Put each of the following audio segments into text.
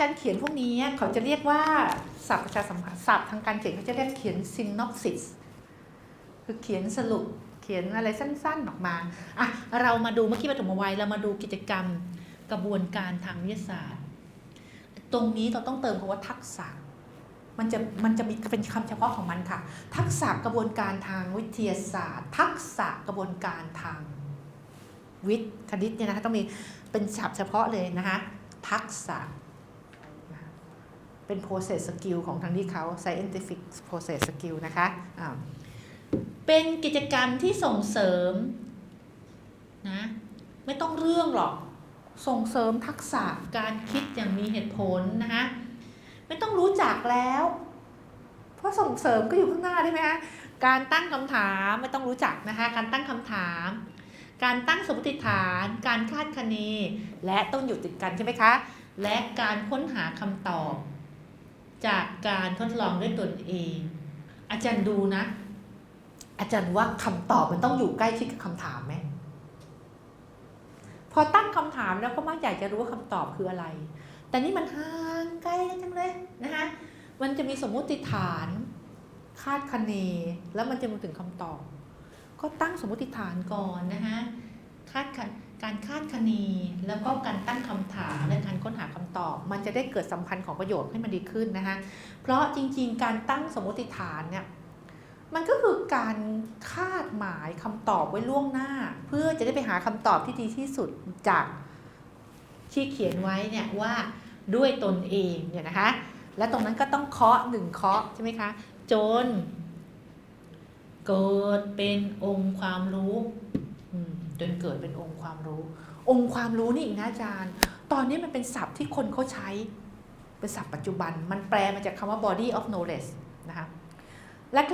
อาจารย์เขียนพวกนี้เขาจะเรียกว่าศัพท์ประชาสัมพันธ์ศัพท์ทางการเขียนเขาจะเรียกเขียน synopsis คือเขียนสรุปเขียนอะไรสั้นๆออกมาอะเรามาดูเมื่อกี้ปฐมวัยเรามาดูกิจกรรมกระบวนการทางวิทยาศาสตร์ ตรงนี้เราต้องเติมคำว่าทักษะมันจะมันจะมีเป็นคำเฉพาะของมันค่ะ ทักษะกระบวนการทางวิทยาศาสตร์ ทักษะกระบวนการทางวิทย์คณิตเนี่ยนะคะต้องมีเป็นศัพท์เฉพาะเลยนะคะทักษะ เป็น process skill ของทางที่เขา scientific process skill นะคะอ่าเป็นกิจกรรมที่ส่งเสริมนะไม่ต้องเรื่องหรอกส่งเสริมทักษะการคิดอย่างมีเหตุผลนะคะไม่ต้องรู้จักแล้ว เพราะส่งเสริมก็อยู่ข้างหน้าได้ไหมคะการตั้งคำถามไม่ต้องรู้จักนะคะ การตั้งคำถาม การตั้งสมมติฐาน การคาดคะเน และต้องอยู่ติดกันใช่ไหมคะ และการค้นหาคำตอบ จากการทดลองด้วยตนเอง อาจารย์ดูนะ อาจารย์ว่าคำตอบมันต้องอยู่ใกล้ชิดกับคำถามไหมพอตั้งคำถามแล้วก็มักอยากจะรู้ว่าคำตอบคืออะไร แต่นี่มันห่างไกลกันจังเลยนะคะมันจะมีสมมติฐานคาดคะเน แล้วมันจะมาถึงคำตอบ ก็ตั้งสมมติฐานก่อนนะคะคาดคะ การคาดคะเนแล้วก็การตั้งคำถามและการค้นหาคำตอบ มันจะได้เกิดสัมพันธ์ของประโยชน์ให้มันดีขึ้นนะคะเพราะจริงๆ การตั้งสมมติฐานเนี่ยมันก็คือการคาดหมายคำตอบไว้ล่วงหน้า เพื่อจะได้ไปหาคำตอบที่ดีที่สุดจากที่เขียนไว้เนี่ยว่าด้วยตนเองเนี่ยนะคะ และตรงนั้นก็ต้องเคาะหนึ่งเคาะใช่ไหมคะจนเกิดเป็นองค์ความรู้ จนเกิดเป็นองค์ความรู้ องค์ความรู้นี่อีกนะอาจารย์ ตอนนี้มันเป็นศัพท์ที่คนเขาใช้เป็นศัพท์ปัจจุบัน มันแปลมาจากคำว่า body of knowledge นะคะ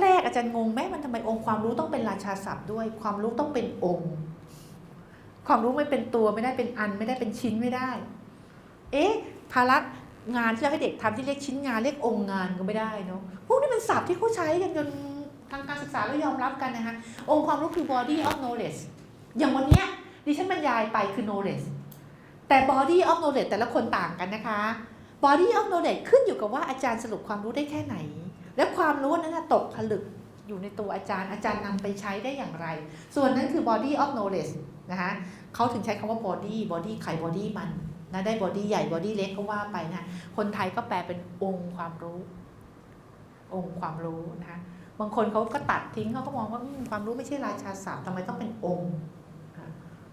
แรกๆอาจารย์งงแม่มันทำไมองค์ความรู้ต้องเป็นราชาศัพท์ด้วย ความรู้ต้องเป็นองค์ ความรู้ไม่เป็นตัวไม่ได้เป็นอันไม่ได้เป็นชิ้นไม่ได้ เอ๊ะภาระงานที่เราให้เด็กทำที่เรียกชิ้นงานเรียกองค์งานก็ไม่ได้เนาะพวกนี้เป็นศัพท์ที่เขาใช้กันจนทางการศึกษาก็ยอมรับกันนะคะองค์ความรู้คือ body of knowledge อย่างวันเนี้ยดิฉันบรรยายไปคือ knowledge แต่ body of knowledge แต่ละคนต่างกันนะคะ body of knowledge ขึ้นอยู่กับว่าอาจารย์สรุปความรู้ได้แค่ไหน และความรู้นั้นตกผลึกอยู่ในตัวอาจารย์อาจารย์นำไปใช้ได้อย่างไร ส่วนนั้นคือ body of knowledge นะคะเขาถึงใช้คำว่า body body ใคร body มันนะได้ body ใหญ่ body เล็กก็ว่าไปนะคนไทยก็แปลเป็นองค์ความรู้ องค์ความรู้นะคะบางคนเขาก็ตัดทิ้งเขาก็มองว่าความรู้ไม่ใช่ราชาศัพท์ทำไมต้องเป็นองค์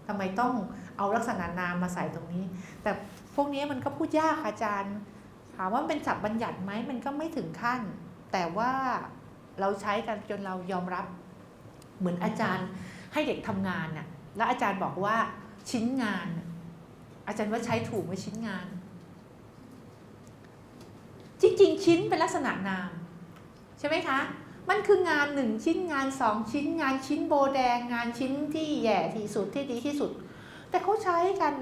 ทำไมต้องเอาลักษณะนามมาใส่ตรงนี้ แต่พวกนี้มันก็พูดยากค่ะอาจารย์ ถามว่าเป็นศัพท์บัญญัติไหมมันก็ไม่ถึงขั้น แต่ว่าเราใช้กันจนเรายอมรับเหมือนอาจารย์ให้เด็กทำงานน่ะแล้วอาจารย์บอกว่าชิ้นงาน อาจารย์ว่าใช้ถูกไหมชิ้นงาน จริงๆ ชิ้นเป็นลักษณะนาม ใช่ไหมคะ มันคืองานหนึ่งชิ้นงานสองชิ้น งานชิ้นโบแดง งานชิ้นที่แย่ที่สุดที่ดีที่สุด แต่เขาใช้กัน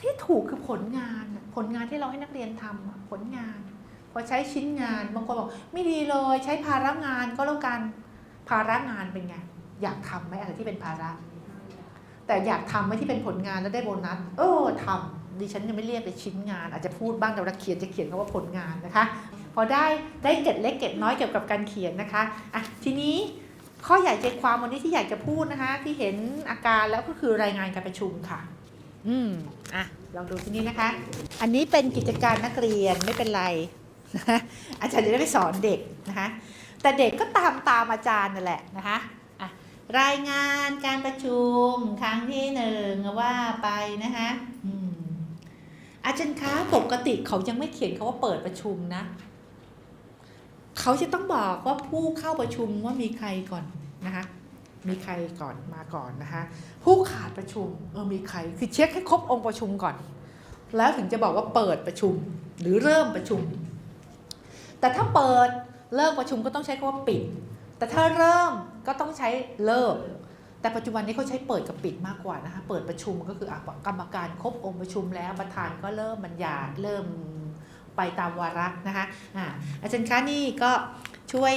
ที่ถูกคือผลงานผลงานที่เราให้นักเรียนทำผลงาน พอใช้ชิ้นงานบางคนบอกไม่ดีเลยใช้ภาระงานก็แล้วกันภาระงานเป็นไงอยากทำไหมอะไรที่เป็นภาระ แต่อยากทำไหมที่เป็นผลงานแล้วได้โบนัสเออทำดิฉันยังไม่เรียกเลยชิ้นงาน อาจจะพูดบ้างแต่เวลาเขียนจะเขียนคำว่าผลงานนะคะ อได้ได้เก็ดเล็กเก็ดน้อยเกี่ยวกับการเขียนนะคะอะทีนี้ข้อใหญ่ใจความวันนี้ที่อยากจะพูดนะคะ ที่เห็นอาการแล้วก็คือรายงานการประชุมค่ะ อืมอะลองดูที่นี่นะคะ อันนี้เป็นกิจการนักเรียนไม่เป็นไรนะคะอาจารย์จะได้ไปสอนเด็กนะคะแต่เด็กก็ตามตามอาจารย์นั่นแหละนะคะอะรายงานการประชุมครั้งที่หนึ่งว่าไปนะคะอืมอาจารย์คะปกติเขายังไม่เขียนเขาว่าเปิดประชุมนะ เขาจะต้องบอกว่าผู้เข้าประชุมว่ามีใครก่อนนะคะมีใครก่อนมาก่อนนะคะผู้ขาดประชุมเออมีใครคือเช็คให้ครบองค์ประชุมก่อน แล้วถึงจะบอกว่าเปิดประชุมหรือเริ่มประชุม แต่ถ้าเปิดเลิกประชุมก็ต้องใช้คำว่าปิด แต่ถ้าเริ่มก็ต้องใช้เลิกแต่ปัจจุบันนี้เขาใช้เปิดกับปิดมากกว่านะคะเปิดประชุมก็คืออกรรมการครบองค์ประชุมแล้วประธานก็เริ่มบรรยายเริ่ม ไปตามวาระนะคะอ่าอาจารย์คะนี่ก็ช่วย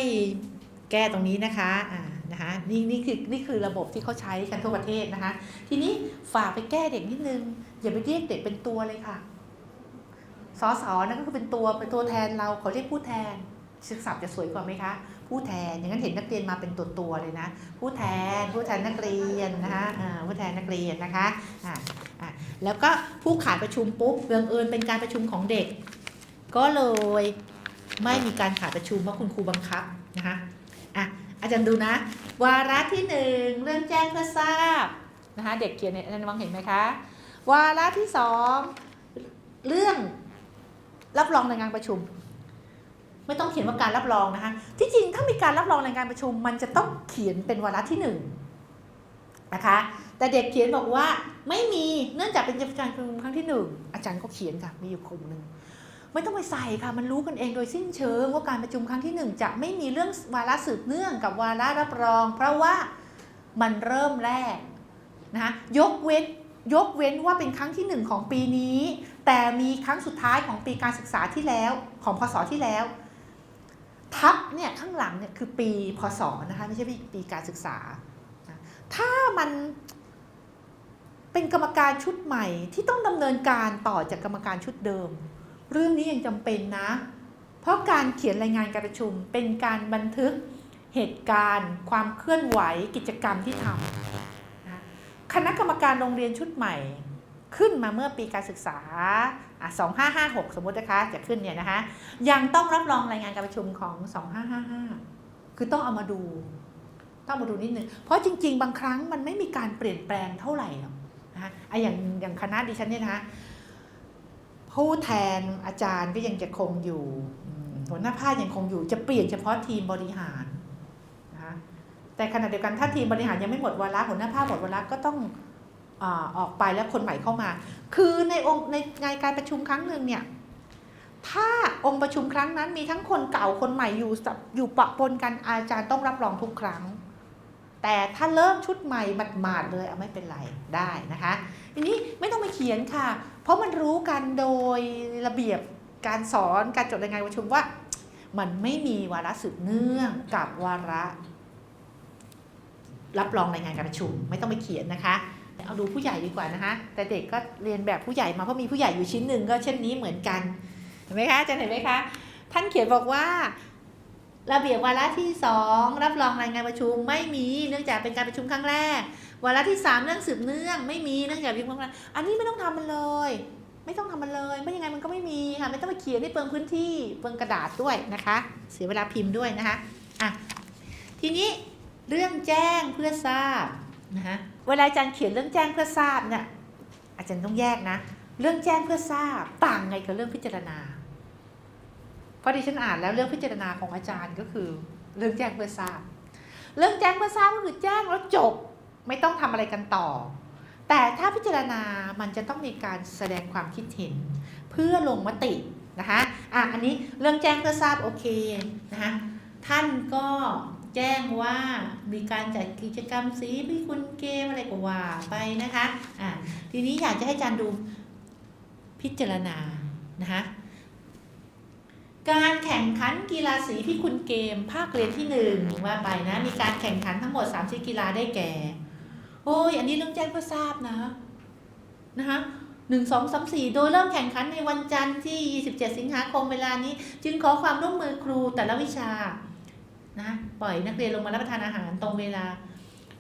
แก้ตรงนี้นะคะอ่านะคะนี่นี่คือนี่คือระบบที่เขาใช้กันทั่วประเทศนะคะ ทีนี้ฝากไปแก้เด็กนิดนึง อย่าไปเรียกเด็กเป็นตัวเลยค่ะสอสอนั่นก็คือเป็นตัวเป็นตัวแทนเราเขาเรียกผู้แทนศึกษาจะสวยกว่าไหมคะ ผู้แทนอย่างนั้นเห็นนักเรียนมาเป็นตัวตัวเลยนะ ผู้แทนผู้แทนนักเรียนนะคะอ่าผู้แทนนักเรียนนะคะอ่าอ่าแล้วก็ผู้ขาดประชุมปุ๊บเบืองเอิญเป็นการประชุมของเด็ก ก็เลยไม่มีการขาดประชุมเพราะคุณครูบังคับนะคะอะอาจารย์ดูนะ วาระที่หนึ่งเรื่องแจ้งเพื่อทราบนะคะเด็กเขียนเนี่ยอาจารย์มองเห็นไหมคะ วาระที่สองเรื่องรับรองในงานประชุม ไม่ต้องเขียนว่าการรับรองนะคะที่จริงถ้ามีการรับรองในการประชุม มันจะต้องเขียนเป็นวาระที่หนึ่งนะคะแต่เด็กเขียนบอกว่าไม่มีเนื่องจากเป็นการประชุมครั้งที่หนึ่งอาจารย์ก็เขียนค่ะมีอยู่กลุ่มหนึ่ง ไม่ต้องไปใส่ค่ะมันรู้กันเองโดยสิ้นเชิงว่าการประชุมครั้งที่หนึ่งจะไม่มีเรื่องวาระสืบเนื่องกับวาระรับรอง เพราะว่ามันเริ่มแรกนะคะยกเว้นยกเว้นว่าเป็นครั้งที่หนึ่งของปีนี้ แต่มีครั้งสุดท้ายของปีการศึกษาที่แล้วของพศที่แล้ว ทับเนี่ยข้างหลังเนี่ยคือปีพศนะคะไม่ใช่ปีการศึกษา ถ้ามันเป็นกรรมการชุดใหม่ที่ต้องดำเนินการต่อจากกรรมการชุดเดิม เรื่องนี้ยังจำเป็นนะ เพราะการเขียนรายงานการประชุม เป็นการบันทึกเหตุการณ์ ความเคลื่อนไหวกิจกรรมที่ทำนะคณะกรรมการโรงเรียนชุดใหม่ ขึ้นมาเมื่อปีการศึกษา 2556 สมมตินะคะจะขึ้นเนี่ยนะคะยังต้องรับรองรายงานการประชุมของ 2555 คือต้องเอามาดูต้องมาดูนิดนึง เพราะจริง ๆ บางครั้งมันไม่มีการเปลี่ยนแปลงเท่าไหร่หรอกนะคะไอะอย่างอย่างคณะดิฉันเนี่ยนะคะ ผู้แทนอาจารย์ก็ยังจะคงอยู่หัวหน้าภาคยังคงอยู่จะเปลี่ยนเฉพาะทีมบริหารนะคะแต่ขณะเดียวกันถ้าทีมบริหารยังไม่หมดวาระหัวหน้าภาคหมดวาระก็ต้องอออกไปแล้วคนใหม่เข้ามา คือในองค์ในในการประชุมครั้งหนึ่งเนี่ยถ้าองค์ประชุมครั้งนั้นมีทั้งคนเก่าคนใหม่อยู่สับอยู่ปะปนกันอาจารย์ต้องรับรองทุกครั้ง แต่ถ้าเริ่มชุดใหม่หมาดๆเลยเอาไม่เป็นไรได้นะคะ ทีนี้ไม่ต้องไปเขียนค่ะ เพราะมันรู้กันโดยระเบียบการสอนการจดรายงานประชุมว่า มันไม่มีวาระสืบเนื่องกับวาระ รับรองรายงานการประชุม ไม่ต้องไปเขียนนะคะเอาดูผู้ใหญ่ดีกว่านะคะ แต่เด็กก็เรียนแบบผู้ใหญ่มาเพราะมีผู้ใหญ่อยู่ชิ้นหนึ่งก็เช่นนี้เหมือนกันเห็นไหมคะอาจารย์เห็นไหมคะ ท่านเขียนบอกว่า ระเบียบวาระที่สองรับรองรายงานประชุมไม่มีเนื่องจากเป็นการประชุมครั้งแรก วาระที่สามเรื่องสืบเนื่องไม่มีเนื่องจากเป็นครั้งแรกอันนี้ไม่ต้องทำมันเลย ไม่ต้องทำมันเลยไม่ยังไงมันก็ไม่มีค่ะไม่ต้องไปเขียนให้เปลืองพื้นที่เปลืองกระดาษด้วยนะคะ เสียเวลาพิมพ์ด้วยนะคะอะทีนี้เรื่องแจ้งเพื่อทราบนะคะเวลาอาจารย์เขียนเรื่องแจ้งเพื่อทราบเนี่ยอาจารย์ต้องแยกนะ เรื่องแจ้งเพื่อทราบต่างไงกับเรื่องพิจารณา เพราะดิฉันอ่านแล้วเรื่องพิจารณาของอาจารย์ก็คือ เรื่องแจ้งเพื่อทราบ เรื่องแจ้งเพื่อทราบก็คือแจ้งแล้วจบไม่ต้องทำอะไรกันต่อ แต่ถ้าพิจารณามันจะต้องมีการแสดงความคิดเห็น เพื่อลงมตินะคะอะอันนี้เรื่องแจ้งเพื่อทราบโอเคนะคะท่านก็แจ้งว่ามีการจัดกิจกรรมสีพิคุณเกมอะไรก็ว่าไปนะคะอะทีนี้อยากจะให้อาจารย์ดูพิจารณานะคะ การแข่งขันกีฬาสีพิคุณเกมภาคเรียนที่หนึ่งว่าไปนะ มีการแข่งขันทั้งหมด3ชนิดกีฬาได้แก่ โอ้ยอันนี้เรื่องแจ้งเพื่อทราบนะนะคะหนึ่งสองสามสี่โดยเริ่มแข่งขันในวันจันทร์ที่ 27 สิงหาคมเวลานี้ จึงขอความร่วมมือครูแต่ละวิชานะปล่อยนักเรียนลงมารับประทานอาหารตรงเวลา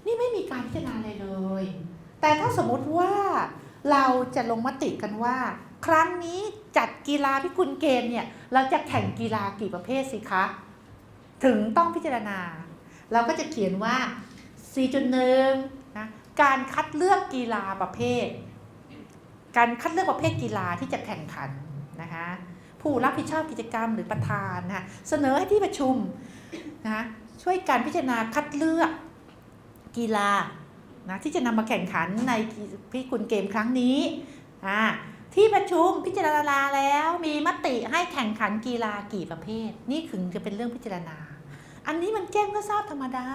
นี่ไม่มีการพิจารณาเลยเลย แต่ถ้าสมมติว่าเราจะลงมติกันว่า ครั้งนี้ จัดกีฬาพิคุณเกมเนี่ยเราจะแข่งกีฬากี่ประเภทสิคะ ถึงต้องพิจารณา เราก็จะเขียนว่า 4.1นะการคัดเลือกกีฬาประเภท การคัดเลือกประเภทกีฬาที่จะแข่งขันนะคะผู้รับผิดชอบกิจกรรมหรือประธานนะะเสนอให้ที่ประชุมนะช่วยการพิจารณาคัดเลือกกีฬานะที่จะนำมาแข่งขันในพิกุลเกมครั้งนี้อ่า ที่ประชุมพิจารณาแล้วมีมติให้แข่งขันกีฬากี่ประเภท นี่ถึงจะเป็นเรื่องพิจารณา อันนี้มันแจ้งเพื่อทราบธรรมดา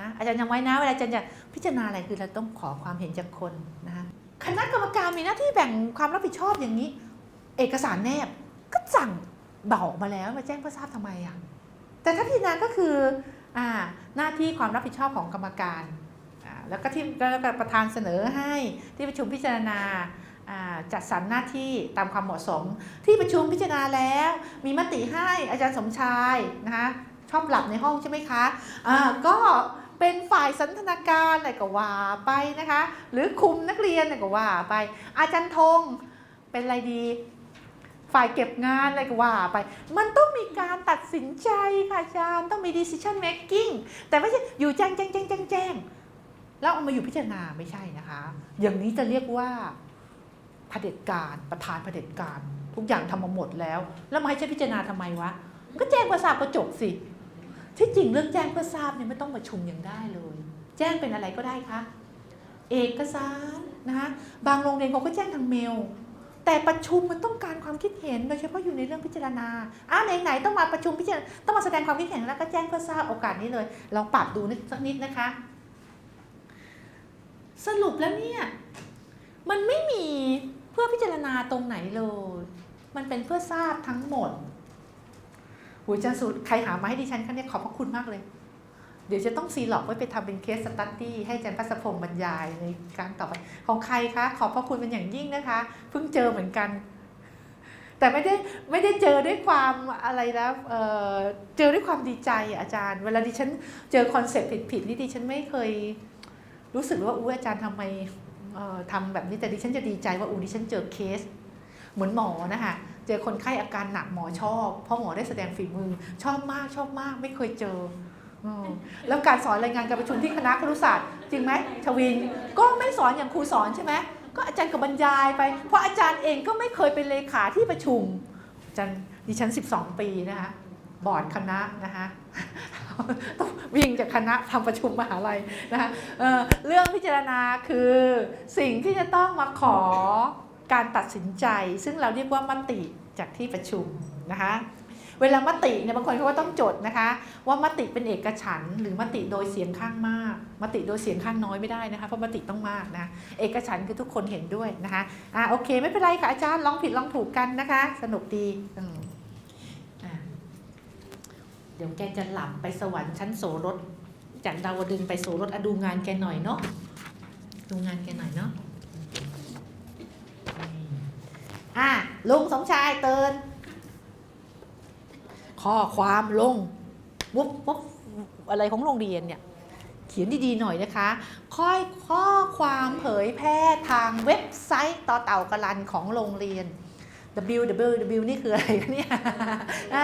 นะอาจารย์ยังไว้นะเวลาอาจารย์จะพิจารณาอะไรคือเราต้องขอความเห็นจากคนนะคะคณะกรรมการมีหน้าที่แบ่งความรับผิดชอบอย่างนี้ เอกสารแนบก็สั่งบอกมาแล้วมาแจ้งเพื่อทราบทำไมอะแต่ถ้าพิจารณาก็คืออ่าหน้าที่ความรับผิดชอบของกรรมการแล้วก็ที่แล้วก็ประธานเสนอให้ที่ประชุมพิจารณา จัดสรรหน้าที่ตามความเหมาะสม ที่ประชุมพิจารณาแล้ว มีมติให้อาจารย์สมชายนะคะชอบหลับในห้องใช่ไหมคะอ่าก็เป็นฝ่ายสันทนาการอะไรก็ว่าไปนะคะ หรือคุมนักเรียนอะไรก็ว่าไป อาจารย์ธงเป็นอะไรดี ฝ่ายเก็บงานอะไรก็ว่าไป มันต้องมีการตัดสินใจค่ะอาจารย์ต้องมี decision making แต่ไม่ใช่อยู่แจ้งแจ้งแจ้งแจ้งแจ้งแล้วเอามาอยู่พิจารณาไม่ใช่นะคะ อย่างนี้จะเรียกว่า เผด็จการประธานเผด็จการ ทุกอย่างทำมาหมดแล้ว แล้วมาให้ฉันพิจารณาทำไมวะก็แจ้งเพื่อทราบก็จบสิ ที่จริงเรื่องแจ้งเพื่อทราบเนี่ยไม่ต้องประชุมยังได้เลย แจ้งเป็นอะไรก็ได้คะเอกสารนะคะบางโรงเรียนเขาก็แจ้งทางเมล แต่ประชุมมันต้องการความคิดเห็นโดยเฉพาะอยู่ในเรื่องพิจารณาอ้าวไหนๆต้องมาประชุมพิจารณาต้องมาแสดงความคิดเห็นแล้วก็แจ้งเพื่อทราบโอกาสนี้เลยลองปรับดูนิดสักนิดนะคะ สรุปแล้วเนี่ยมันไม่มี พื่อพิจารณาตรงไหนเลย มันเป็นเพื่อทราบทั้งหมดหูจันสุดใครหามาให้ดิฉันคะเนี่ยขอบพระคุณมากเลย เดี๋ยวจะต้องซีหลอกไว้ไปทำเป็นเคสสตัตตี้ให้อาจารย์พัสพงศ์บรรยายในการต่อไป ของใครคะ ขอบพระคุณเป็นอย่างยิ่งนะคะ เพิ่งเจอเหมือนกัน แต่ไม่ได้ไม่ได้เจอด้วยความอะไรนะเอ่อเจอด้วยความดีใจอาจารย์ เวลาดิฉันเจอคอนเซ็ปต์ผิดๆนี่ดิฉันไม่เคยรู้สึกว่าอุ้อาจารย์ทำไม ทำแบบนี้แต่ดิฉันจะดีใจว่าอูดิฉันเจอเคส เหมือนหมอนะคะเจอคนไข้อาการหนักหมอชอบ เพราะหมอได้แสดงฝีมือ ชอบมากชอบมากไม่เคยเจอแล้วการสอนรายงานการประชุมที่คณะครุศาสตร์จริงไหมชวินก็ไม่สอนอย่างครูสอนใช่ไหมก็อาจารย์ก็บรรยายไป เพราะอาจารย์เองก็ไม่เคยเป็นเลขาที่ประชุมอาจารย์ดิฉัน 12 ปีนะคะบอร์ดคณะนะคะ ต้องวิ่งจากคณะทำประชุมมหาลัยนะคะเเรื่องพิจารณาคือสิ่งที่จะต้องมาขอการตัดสินใจ ซึ่งเราเรียกว่ามติจากที่ประชุมนะคะเวลามติเนี่ยบางคนเขาก็ต้องจดนะคะ ว่ามติเป็นเอกฉันหรือมติโดยเสียงข้างมาก มติโดยเสียงข้างน้อยไม่ได้นะคะเพราะมติต้องมากนะเอกฉันคือทุกคนเห็นด้วยนะคะอ่าโอเคไม่เป็นไรค่ะอาจารย์ลองผิดลองถูกกันนะคะ สนุกดีอืม ดี๋ยวแกจะหลับไปสวรรค์ชั้นโสรถ จากดาวดึงไปโสรถอะดูงานแกหน่อยเนาะดูงานแกหน่อยเนาะอะลุงสมชายเตือนข้อความลงวุบวุบอะไรของโรงเรียนเนี่ย เขียนดีๆหน่อยนะคะ ค่อยข้อความเผยแพร่ทางเว็บไซต์ต่อเต่ากะลันของโรงเรียน www นี่คืออะไรเนี่ย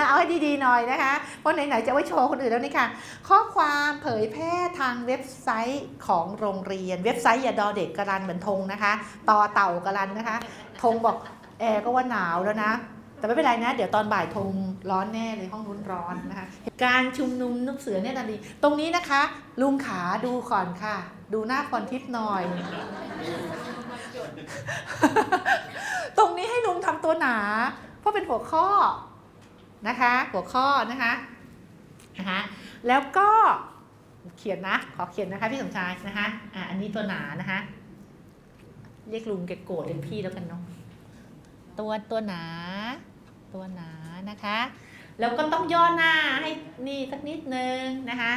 เอาให้ดีๆหน่อยนะคะ เพราะไหนๆจะไว้โชว์คนอื่นแล้วนี่ค่ะ ข้อความเผยแพร่ทางเว็บไซต์ของโรงเรียน เว็บไซต์อย่าดอเด็กกะลันเหมือนธงนะคะ ต่อเต่ากะลันนะคะธงบอกแอร์ก็ว่าหนาวแล้วนะแต่ไม่เป็นไรนะ เดี๋ยวตอนบ่ายธงร้อนแน่เลยห้องนู้นร้อนนะคะ การชุมนุมนุกเสือเนี่ยนาดีตรงนี้นะคะ ลุงขาดูก่อนค่ะ ดูหน้าพรทิพย์หน่อย ตรงนี้ให้ลุงทำตัวหนา เพราะเป็นหัวข้อนะคะ หัวข้อนะคะนะคะแล้วก็เขียนนะ ขอเขียนนะคะพี่สมชายนะคะอะอันนี้ตัวหนานะคะ เรียกลุงแกโกรธเรียกพี่แล้วกันเนาะตัวตัวหนา ตัวหนานะคะ แล้วก็ต้องย่อหน้าให้นี่สักนิดนึงนะคะ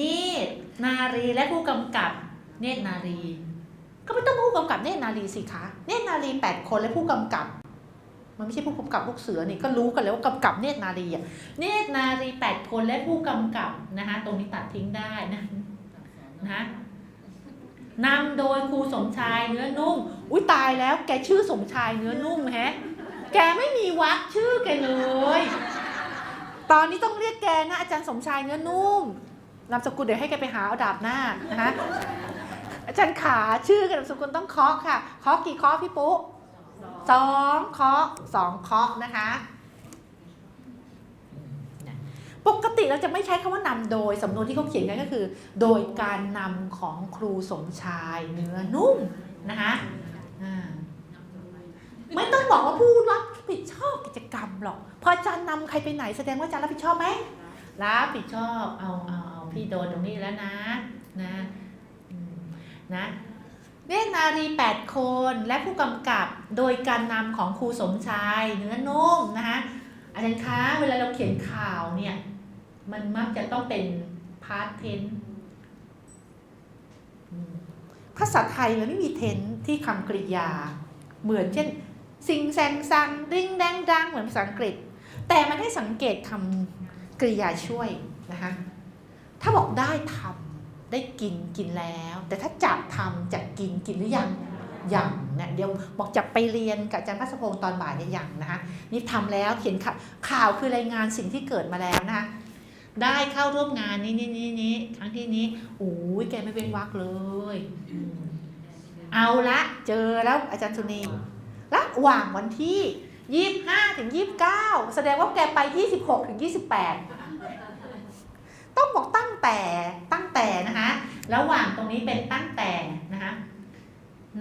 นี่นารีและผู้กำกับเนตรนารี ก็ไม่ต้องผู้กำกับเนตรนารีสิคะเนตรนารีแปดคนและผู้กำกับ มันไม่ใช่ผู้กำกับลูกเสือนี่ก็รู้กันแล้วว่ากำกับเนตรนารีอะเนตรนารีแปดคนและผู้กำกับนะคะตรงนี้ตัดทิ้งได้นะนะนำโดยครูสมชายเนื้อนุ่ม อุ้ยตายแล้ว แกชื่อสมชายเนื้อนุ่มแฮะ แกไม่มีวักชื่อแกเลย ตอนนี้ต้องเรียกแกนะอาจารย์สมชายเนื้อนุ่มนามสกุลเดี๋ยวให้แกไปหาเอาดาบหน้านะคะ อาจารย์ขาชื่อกับนามสกุลต้องเคาะค่ะเคาะกี่เคาะพี่ปุ๊สองเคาะสองเคาะนะคะ ปกติเราจะไม่ใช้คำว่านำโดยสำนวนที่เขาเขียนกันก็คือ โดยการนำของครูสมชายเนื้อนุ่มนะคะไม่ต้องบอกว่าผู้รับผิดชอบกิจกรรมหรอก พออาจารย์นำใครไปไหนแสดงว่าอาจารย์รับผิดชอบไหมรับผิดชอบเอาเอาเอาพี่โดนตรงนี้แล้วนะนะ นะเนตรนารี 8 คนและผู้กำกับโดยการนำของครูสมชายเนื้อนุ่มนะคะอาจารย์คะเวลาเราเขียนข่าวเนี่ย มันมักจะต้องเป็นพาร์ทเทนภาษาไทยมันไม่มีเทนที่คำกริยา เหมือนเช่น สิงแซงซังริงแดงดังเหมือนภาษาอังกฤษ แต่มันให้สังเกตคำกริยาช่วยนะคะถ้าบอกได้ทำ ได้กินกินแล้ว แต่ถ้าจะทำจะกินกินหรือยังยังเนี่ยเดี๋ยวบอกจะไปเรียนกับอาจารย์พัสพงศ์ตอนบ่ายเนี่ยยังนะคะนี่ทำแล้วเขียนข่าวข่าวคือรายงานสิ่งที่เกิดมาแล้วนะคะได้เข้าร่วมงานนี้นี้นี้นี้ครั้งที่นี้โอ้ยแกไม่เป็นวักเลยอืมเอาละเจอแล้วอาจารย์สุนีระหว่างวันที่ยี่ห้าถึงยี่บเก้าแสดงว่าแกไปยี่สิบหกถึงยี่สิบแปดต้องบอกตั้งแต่ตั้งแต่นะคะ ระหว่างตรงนี้เป็นตั้งแต่นะคะ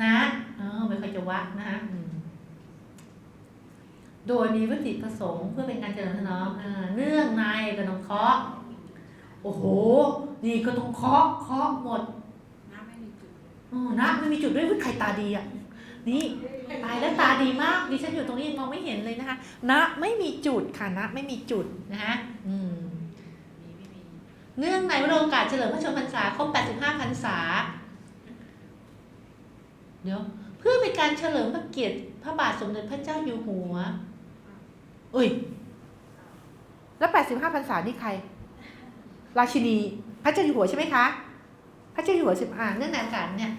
นะเออไม่ค่อยจะวักนะคะอืมโดยมีวัตถุประสงค์เพื่อเป็นการเจริญถนอมเออเนื่องในกระนองเคราะห์โอ้โห นี่ก็ต้องเคาะเคาะหมดน้ำไม่มีจุดอ๋อนะไม่มีจุดด้วยวิใครตาดีอะนี่ตายแล้วตาดีมากดิฉันอยู่ตรงนี้มองไม่เห็นเลยนะคะนะไม่มีจุดค่ะนะไม่มีจุดนะคะอืมมีไม่มี เนื่องในวโรกาสเฉลิมพระชนมพรรษาครบ 85 พรรษา เดี๋ยว เพื่อเป็นการเฉลิมพระเกียรติพระบาทสมเด็จพระเจ้าอยู่หัวอุ้ย แล้ว 85 พรรษานี่ใคร ราชินีพระเจ้าอยู่หัวใช่ไหมคะ พระเจ้าอยู่หัวสิบอ่าเนื่องในโอกาสเนี่ย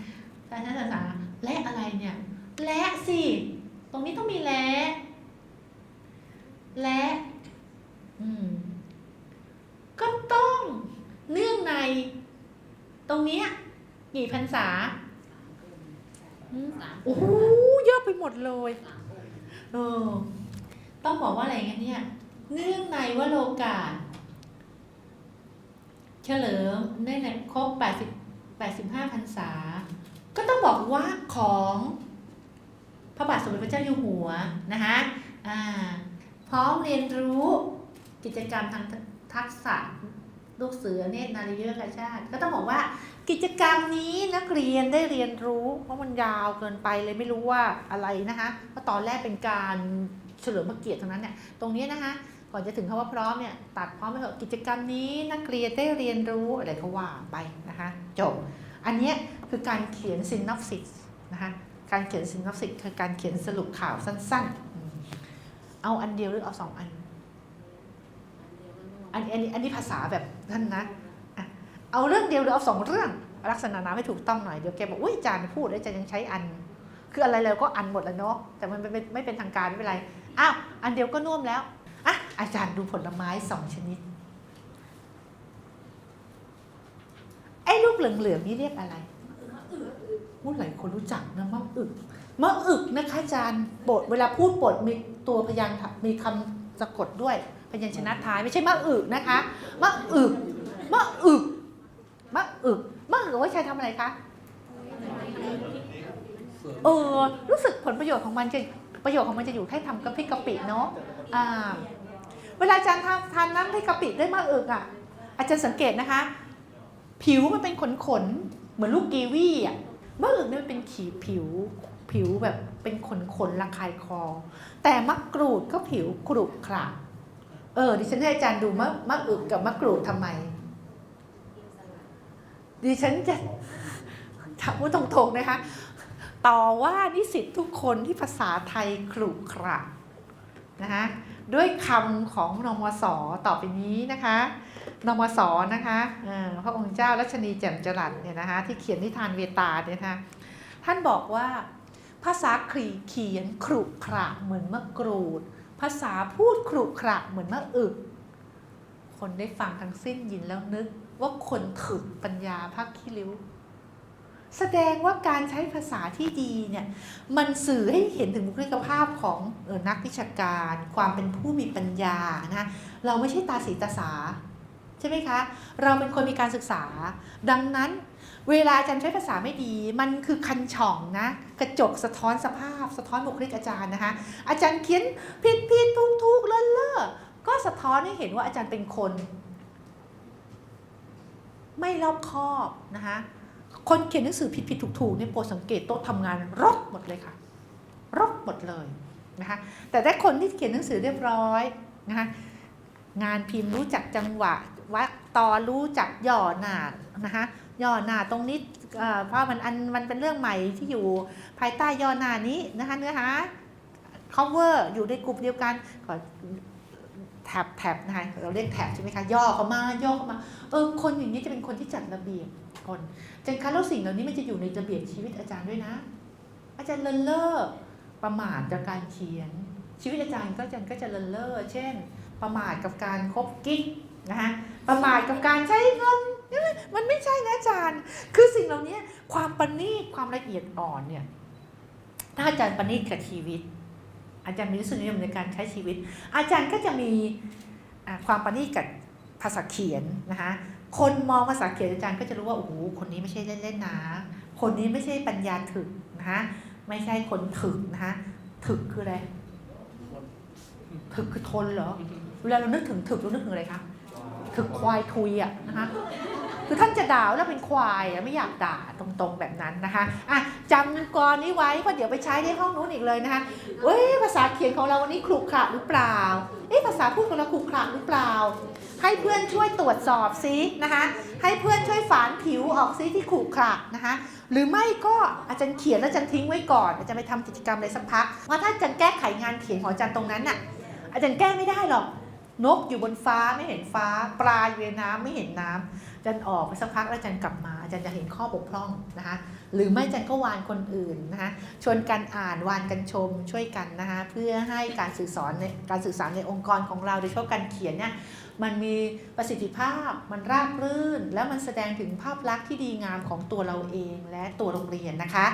การทัศนศึกษาและอะไรเนี่ย และสิ ตรงนี้ต้องมีและ และ อืมก็ต้อง เนื่องใน ตรงเนี้ยกี่พรรษาอืมสามโอ้โหเยอะไปหมดเลยสามองค์เออต้องบอกว่าอะไรกันเนี่ย เนื่องในวโรกาสเฉลิมในในครบ80 85พรรษา ก็ต้องบอกว่าของพระบาทสมเด็จพระเจ้าอยู่หัวนะคะอ่าพร้อมเรียนรู้กิจกรรมทางทักษะ ลูกเสือเนตรนารีเยอะกาชาติ ก็ต้องบอกว่ากิจกรรมนี้นักเรียนได้เรียนรู้ เพราะมันยาวเกินไปเลยไม่รู้ว่าอะไรนะคะเพราะตอนแรกเป็นการเฉลิมพระเกียรติทั้งนั้นเนี่ยตรงนี้นะคะก่อนจะถึงคำว่าพร้อมเนี่ยตัดพร้อมไปเถอะกิจกรรมนี้นักเรียนได้เรียนรู้อะไรเขาว่าไปนะคะจบ อันนี้คือการเขียนซินน p ซิสนะคะการเขียนซินน p ซิสคือการเขียนสรุปข่าวสั้นๆ เอาอันเดียวหรือเอาสองอัน อันเดียวก็นุ่มอันอันนี้อันนี้ภาษาแบบนั่นนะเอาเรื่องเดียวหรือเอาสองเรื่องลักษณะนามให้ถูกต้องหน่อยเดี๋ยวแกบอกอุ้ยอาจารย์พูดแล้วอาจารย์ยังใช้อัน คืออะไรเราก็อันหมดแล้วเนาะแต่มันไม่เป็นไม่เป็นทางการไม่เป็นไรอ้าวอันเดียวก็น่วมแล้วอะอาจารย์ดูผลไม้สองชนิดไอ้ลูกเหลืองๆนี่เรียกอะไรพูดหลายคนรู้จักนะมะอึกมะอึกนะคะอาจารย์บทเวลาพูดบทมีตัวพยางค์มีคำสะกดด้วย พยัญชนะท้ายไม่ใช่มะอึกนะคะมะอึกมะอึกมะอึกมะอึกว่าใช้ทำอะไรคะเออรู้สึกผลประโยชน์ของมันจะประโยชน์ของมันจะอยู่แค่ทำกะพริกกะปิเนาะอ่าเวลาอาจารย์ทานทานน้ำพริกกะปิด้วยมะอึกอะอาจารย์สังเกตนะคะ ผิวมันเป็นขนขนๆเหมือนลูกกีวีอะมะอึกเนี่ยมันเป็นขีผิวผิวแบบเป็นขนขนๆระคายคอ แต่มะกรูดก็ผิวกรุบกระ เออดิฉันให้อาจารย์ดูมะมะอึกกับมะกรูดทำไม ดิฉันจะถามตรงๆนะคะต่อว่านิสิตทุกคนที่ภาษาไทยขรุขระนะคะด้วยคำของนมสต่อไปนี้นะคะนมสนะคะพระองค์เจ้ารัชนีแจ่มจรัสเนี่ยนะคะที่เขียนนิทานเวตาเนี่ยนะคะท่านบอกว่าภาษาครีเขียนขรุขระเหมือนมะกรูด ภาษาพูดขรุขระเหมือนมะอึกคนได้ฟังทั้งสิ้นยินแล้วนึกว่าคนถึกปัญญาภาคขี้ริ้ว แสดงว่าการใช้ภาษาที่ดีเนี่ยมันสื่อให้เห็นถึงบุคลิกภาพของเออนักวิชาการ ความเป็นผู้มีปัญญานะเราไม่ใช่ตาสีตาสา ใช่ไหมคะ เราเป็นคนมีการศึกษา ดังนั้น เวลาอาจารย์ใช้ภาษาไม่ดี มันคือคันช่องนะ กระจกสะท้อนสภาพ สะท้อนบุคลิกอาจารย์นะคะ อาจารย์เขียนผิดผิดถูกถูกเลอะเลอะก็สะท้อนให้เห็นว่าอาจารย์เป็นคน ไม่รอบคอบนะคะคนเขียนหนังสือผิดผิดถูกถูกเนี่ยโปรดสังเกตโต๊ะทำงานรกหมดเลยค่ะ รกหมดเลยนะคะแต่ถ้าคนที่เขียนหนังสือเรียบร้อยนะคะงานพิมพ์รู้จักจังหวะวัดตอนรู้จักย่อหนานะคะ ย่อหน้าตรงนี้เพราะมันอันมันเป็นเรื่องใหม่ที่อยู่ภายใต้ย่อหน้านี้นะคะเนื้อหา cover อยู่ในกลุ่มเดียวกันขอแท็บแท็บนะคะเราเรียกแท็บใช่ไหมคะย่อเข้ามาย่อเข้ามาเออคนอย่างนี้จะเป็นคนที่จัดระเบียบคนจารย์คะแล้วสิ่งเหล่านี้มันจะอยู่ในระเบียบชีวิตอาจารย์ด้วยนะ อาจารย์เลินเล่อประมาทจากการเขียน ชีวิตอาจารย์ก็จารย์ก็จะเลินเล่อเช่น ประมาทกับการคบกิ๊กนะคะประมาทกับการใช้เงิน มันไม่ใช่นะอาจารย์ คือสิ่งเหล่านี้ความประณีตความละเอียดอ่อนเนี่ย ถ้าอาจารย์ประณีตกับชีวิต อาจารย์มีรสนิยมในการใช้ชีวิต อาจารย์ก็จะมีความประณีตกับภาษาเขียนนะคะคนมองภาษาเขียนอาจารย์ก็จะรู้ว่าโอ้โหคนนี้ไม่ใช่เล่นๆนะคนนี้ไม่ใช่ปัญญาถึกนะคะไม่ใช่คนถึกนะคะถึกคืออะไรถึกคือทนเหรอเวลาเรานึกถึงถึกเรานึกถึงอะไรคะ ถึกควายทุยอะนะคะคือท่านจะด่าแล้วเป็นควายไม่อยากด่าตรงๆแบบนั้นนะคะอะจำกรนี้ไว้เพราะเดี๋ยวไปใช้ในห้องนู้นอีกเลยนะคะเอ้ยภาษาเขียนของเราวันนี้ขรุขระหรือเปล่าเอ๊ะภาษาพูดของเราขรุขระหรือเปล่า ให้เพื่อนช่วยตรวจสอบซินะคะให้เพื่อนช่วยฝานผิวออกซิที่ขรุขระนะคะหรือไม่ก็อาจารย์เขียนแล้วอาจารย์ทิ้งไว้ก่อนอาจารย์ไปทำกิจกรรมอะไรสักพักเพราถ้าอาจารย์แก้ไขงานเขียนของอาจารย์ตรงนั้นน่ะอาจารย์แก้ไม่ได้หรอก นกอยู่บนฟ้าไม่เห็นฟ้า ปลาอยู่ในน้ำไม่เห็นน้ำอาจารย์ออกไปสักพักแล้วอาจารย์กลับมาอาจารย์จะเห็นข้อบกพร่องนะคะหรือไม่อาจารย์ก็วานคนอื่นนะคะชวนกันอ่านวานกันชมช่วยกันนะคะเพื่อให้การสื่อสารในการสื่อสารในองค์กรของเราโดยเฉพาะการเขียนเนี่ยมันมีประสิทธิภาพ มันราบรื่น แล้วมันแสดงถึงภาพลักษณ์ที่ดีงามของตัวเราเองและตัวโรงเรียนนะคะ